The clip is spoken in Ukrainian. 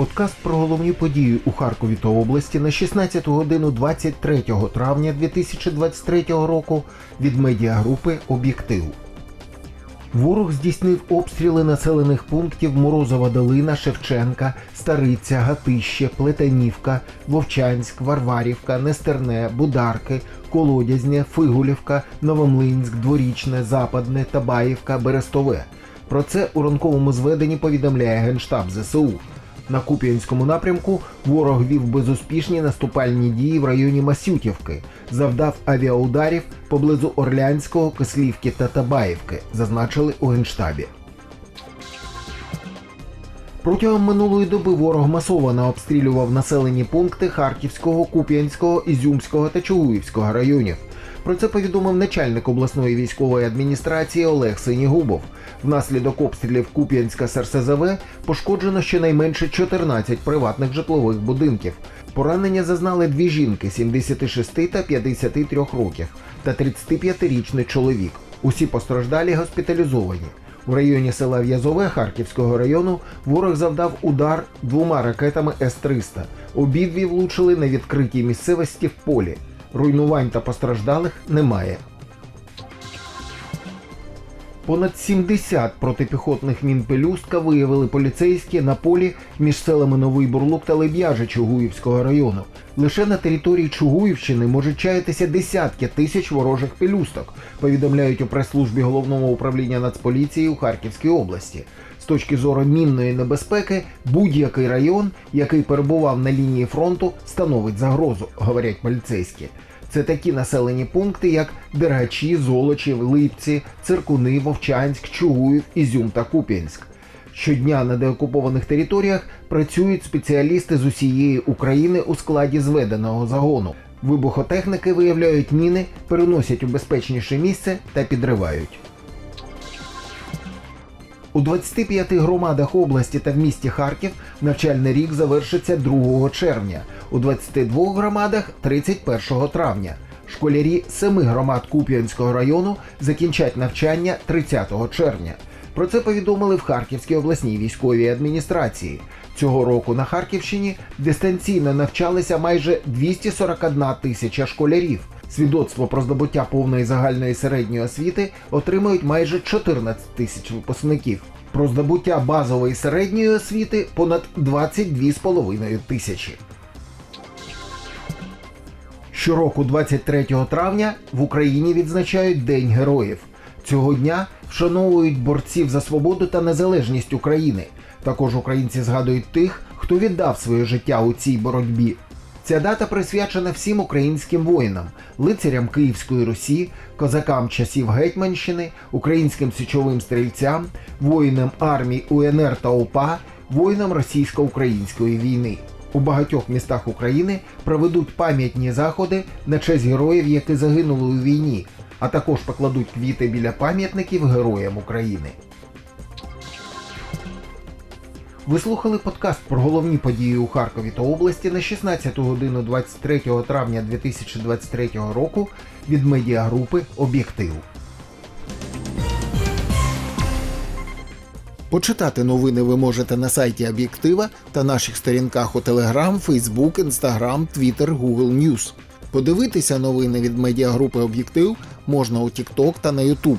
Подкаст про головні події у Харкові та області на 16 годину 23 травня 2023 року від медіагрупи Об'єктив. Ворог здійснив обстріли населених пунктів Морозова Долина, Шевченка, Стариця, Гатище, Плетенівка, Вовчанськ, Варварівка, Нестерне, Бударки, Колодязня, Фигулівка, Новомлинськ, Дворічне, Западне, Табаївка, Берестове. Про це у ранковому зведенні повідомляє Генштаб ЗСУ. На Куп'янському напрямку ворог вів безуспішні наступальні дії в районі Масютівки, завдав авіаударів поблизу Орлянського, Кислівки та Табаївки, зазначили у Генштабі. Протягом минулої доби ворог масово обстрілював населені пункти Харківського, Куп'янського, Ізюмського та Чугуївського районів. Про це повідомив начальник обласної військової адміністрації Олег Синігубов. Внаслідок обстрілів Куп'янська СРСЗВ пошкоджено щонайменше 14 приватних житлових будинків. Поранення зазнали дві жінки 76 та 53 років та 35-річний чоловік. Усі постраждалі госпіталізовані. У районі села В'язове Харківського району ворог завдав удар двома ракетами С-300. Обидві влучили на відкритій місцевості в полі. Руйнувань та постраждалих немає. Понад 70 протипіхотних мін пелюстка виявили поліцейські на полі між селами Новий Бурлук та Леб'яжа Чугуївського району. Лише на території Чугуївщини можуть чаятися десятки тисяч ворожих пелюсток, повідомляють у прес-службі головного управління Нацполіції у Харківській області. З точки зору мінної небезпеки, будь-який район, який перебував на лінії фронту, становить загрозу, говорять поліцейські. Це такі населені пункти, як Дергачі, Золочів, Липці, Циркуни, Вовчанськ, Чугуїв, Ізюм та Куп'янськ. Щодня на деокупованих територіях працюють спеціалісти з усієї України у складі зведеного загону. Вибухотехніки виявляють міни, переносять у безпечніше місце та підривають. У 25 громадах області та в місті Харків навчальний рік завершиться 2 червня, у 22 громадах 31 травня. Школярі семи громад Куп'янського району закінчать навчання 30 червня. Про це повідомили в Харківській обласній військовій адміністрації. Цього року на Харківщині дистанційно навчалися майже 241 тисяча школярів. Свідоцтво про здобуття повної загальної середньої освіти отримують майже 14 тисяч випускників. Про здобуття базової середньої освіти понад 22,5 тисячі. Щороку, 23 травня, в Україні відзначають День героїв. Цього дня вшановують борців за свободу та незалежність України. Також українці згадують тих, хто віддав своє життя у цій боротьбі. Ця дата присвячена всім українським воїнам, лицарям Київської Русі, козакам часів Гетьманщини, українським січовим стрільцям, воїнам армій УНР та ОПА, воїнам російсько-української війни. У багатьох містах України проведуть пам'ятні заходи на честь героїв, які загинули у війні, а також покладуть квіти біля пам'ятників героям України. Ви слухали подкаст про головні події у Харкові та області на 16 годину 23 травня 2023 року від медіагрупи Об'єктив. Почитати новини ви можете на сайті Об'єктива та наших сторінках у Telegram, Facebook, Instagram, Twitter, Google News. Подивитися новини від медіагрупи Об'єктив можна у TikTok та на YouTube.